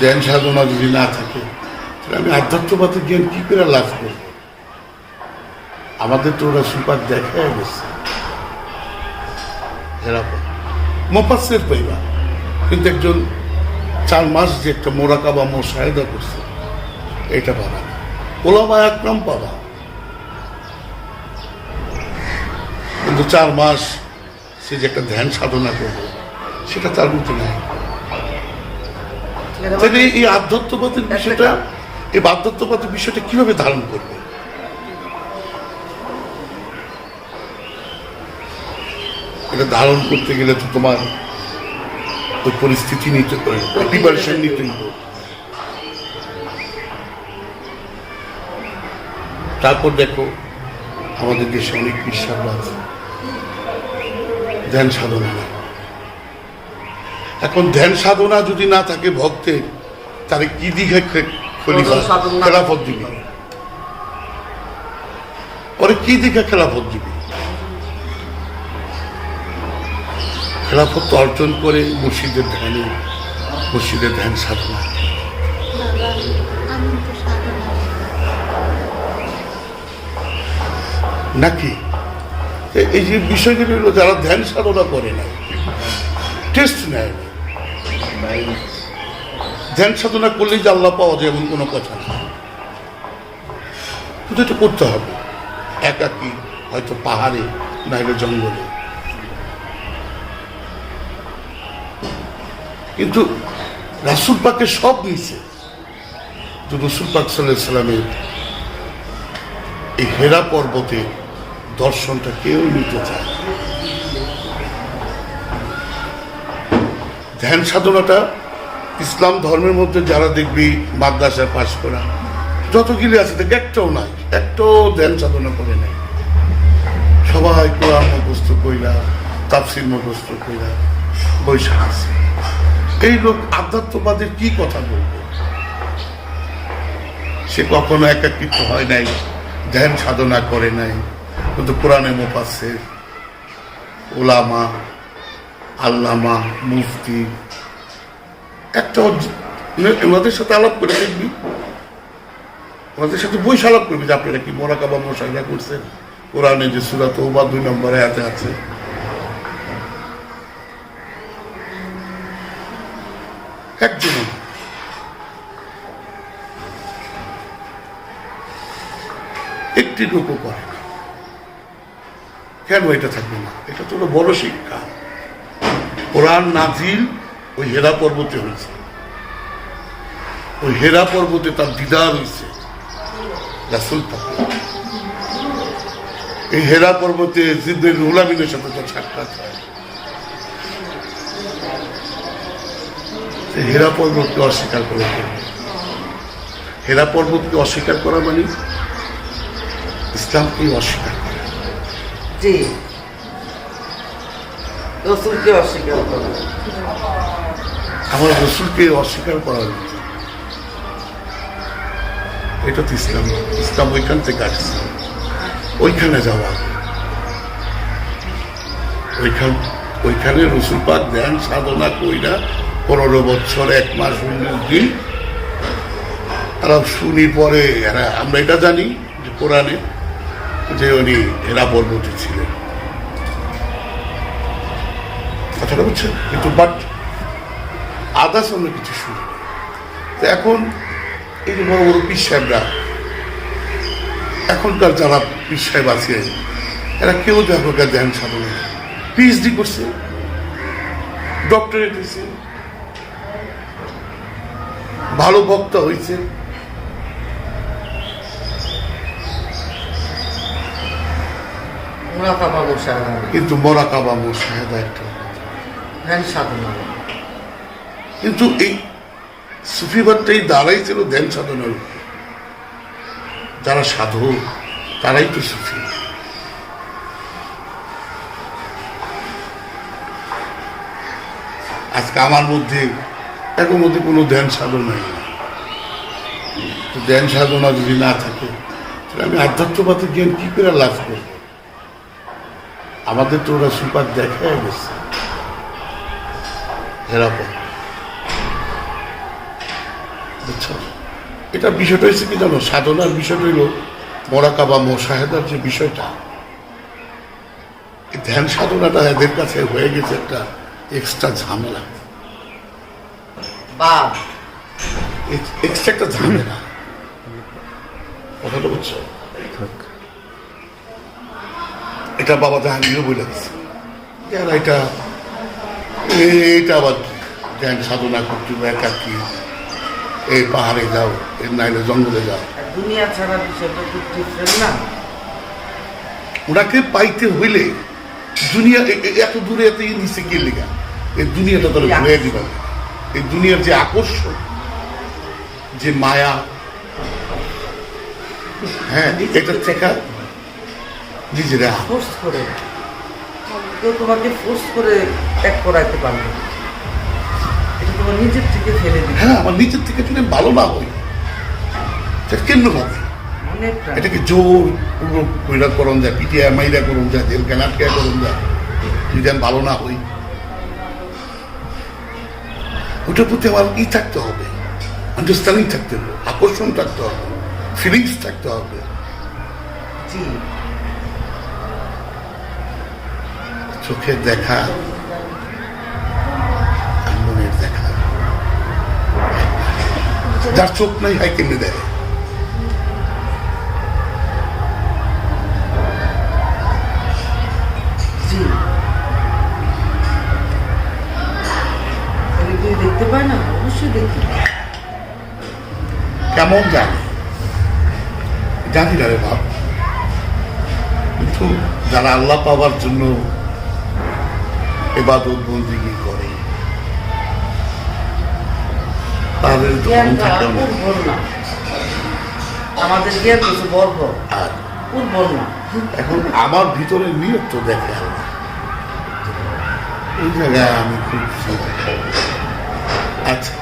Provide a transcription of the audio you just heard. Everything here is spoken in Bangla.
ধ্যান সাধনা যদি না থাকে, তাহলে আমি আধ্যাত্মবাদের জ্ঞান কি করে লাভ করব? আমাদের তো ওরা সুপার দেখায় গেছে এরকম মোপাসের কিন্তু একজন চার মাস যে একটা মোরাকা বা মোশাহেদা করছে, এটা পাবা ওলামা একরম পাবা কিন্তু চার মাস সে যে একটা ধ্যান সাধনা করবে, সেটা তার মতো নেই। তাহলে এই আধ্যাত্মবাদের বিষয়টা এই আধ্যাত্মবাদের বিষয়টা কীভাবে ধারণ করবে? এটা ধারণ করতে গেলে তো তোমার ওই পরিস্থিতি নিতে প্রিপারেশন নিতে হবে। তারপর দেখো আমাদের দেশে অনেক বিশ্বাস আছে। ধ্যান সাধনা এখন ধ্যান সাধনা যদি না থাকে ভক্তের তাহলে কি দিঘে খেলাফত দিবি। পরে কি দিঘে খেলাফত দিবি? খেলাফত তো অর্জন করে মুর্শিদের ধ্যানে মুর্শিদের ধ্যান সাধনা। নাকি? এই যে বিষয়গুলি হলো যারা ধ্যান সাধনা করে না টেস্ট নেয় ধ্যান সাধনা করলেই যে আল্লাহ পাওয়া যায় এমন কোনো কথা কিন্তু এটা করতে হবে। একাকি, হয়তো পাহাড়ে, না হলে জঙ্গলে। কিন্তু রাসুল পাকে সব নিছে তো রসুল পাক সাল্লামের এই হেরা পর্বতে দর্শনটা কেউ নিতে চায় ধ্যান সাধনাটা ইসলাম ধর্মের মধ্যে যারা দেখবি মাদ্রাসায় পাশ করা, যতগুলি আছে দেখ, একটাও নাই, একটাও ধ্যান সাধনা করে নাই। সবাই কোরআন মুখস্থ কইলা তাফসির মুখস্থ কইলা বৈশাখ আছে। এই লোক আধ্যাত্মবাদের কি কথা বলবে? সে কখনো একাকৃত হয় নাই, ধ্যান সাধনা করে নাই। কিন্তু কোরআনে মোপাসের ওলামা আল্লামা, মুফতি, একটা ওনাদের সাথে আলাপ করে দেখবি। ওনাদের সাথে বই আলাপ করবি যে আপনারা কি মোরাকাবা মশাইরা করছেন? কোরআনে যে সুরাত ওবা দুই নম্বরে হাতে আছে। একজন। একটি লোকও করে কেন এটা থাকবে না? এটা তো বড় শিক্ষা। কোরআন নাজিল ওই হেরা পর্বতে হয়েছে। ওই হেরা পর্বতে তার দিদার হয়েছে। এই হেরা পর্বতে জিদ্দের রুলামিনের সাথে তার সাক্ষাৎ হয়। হেরা পর্বতকে অস্বীকার করে হেরা পর্বতকে অস্বীকার করা মানে ইসলামকে অস্বীকার করা। জি। রসুলকে অস্বীকার করে। আমার রসুলকে অস্বীকার করা হয়েছে এটা তো ইসলাম ইসলাম ওইখান থেকে আসছে। ওইখানে যাওয়া। ওইখান, ওইখানে রসুল পাক ধ্যান সাধনা কইরা পনেরো বছর, এক মাস উনিশ দিন তারা শুনি পরে এরা, আমরা এটা জানি যে কোরআনে যে উনি এরা পর্বতে ছিলেন। কথাটা বুঝছেন? কিন্তু বাট আদার্স অন্য কিছু শুনি। তো এখন এই যে বড় বড় পীর সাহেবরা এখনকার যারা পীর সাহেব আছে এরা কেউ তো এখনকার ধ্যান সাধনা পিএইচডি করছে ডক্টরেট হয়েছে ভালো বক্তা হয়েছে। মুরাকাবা কিন্তু মরা কাবা মোশাহেদা একটা ধ্যান সাধনা। কিন্তু এই সুফিবাদটাই দাঁড়াই ছিল ধ্যান সাধনার উপর যারা সাধু, তারাই তো সুফি। আজকে আমার মধ্যে এর মধ্যে কোনো ধ্যান সাধনা নেই। ধ্যান সাধনা যদি না থাকে, তাহলে আমি আধ্যাত্মবাদের জ্ঞান কি করে লাভ করব? আমাদের তো ওরা সুপার দেখায় গেছে। এরকম। বুঝছ? এটা বিষয়টা হয়েছে কি জানো? সাধনার বিষয়টা হইল মরাকা বা মোশাহেদার যে বিষয়টা এই ধ্যান সাধনাটা এদের কাছে হয়ে গেছে একটা এক্সট্রা ঝামেলা। বাদ এক্সট্রা একটা ঝামেলা। কথাটা বুঝছ? এটা বাবা জাহাঙ্গীরও বলে দিচ্ছে যারা এটা এইটা আবার কি? ধ্যান সাধনা করতে হবে একাকি। এই পাহাড়ে যাও এর নাইলে জঙ্গলে যাও। দুনিয়া ছাড়া বিষয়টা না? ওনাকে পাইতে হইলে দুনিয়া এত দূরে এত নিচে গিয়ে লেগা। এই দুনিয়াটা তাহলে ঘুরে দিবা। এই দুনিয়ার যে আকর্ষণ যে মায়া হ্যাঁ এটা থেকে নিজেরা ফোর্স করে। কেউ তোমাকে ফোর্স করে ত্যাগ করাইতে পারবে। না। এটা তোমার নিজের থেকে ফেলে দিবে। হ্যাঁ আমার নিজের থেকে যদি ভালো না হই সেটা কেন হবে এটাকে জোর পূর্বক কইরা করণ যায় পিটিয়া মাইরা করণ যায় জেল কেনাটকে করণ যায় যদি আমি ভালো না হই? ওটার প্রতি আমার ই থাকতে হবে? আন্ডারস্ট্যান্ডিং থাকতে হবে আকর্ষণ থাকতে হবে ফিলিংস থাকতে হবে। জি। চোখের দেখা মনের দেখা। যার চোখ নাই হয় কেমনে দেয় দেখতে পায় না? অবশ্যই কেমন জানি? জানি না রে বাপ। কিন্তু যারা আল্লাহ পাওয়ার জন্য এবাদত বন্দিগি করে? তাদের আমাদের জ্ঞান কিছু বর্ব আর উর্বর না। এখন আমার ভিতরে নিয়ত তো দেখে আল্লাহ এই জায়গায় আমি খুব আচ্ছা।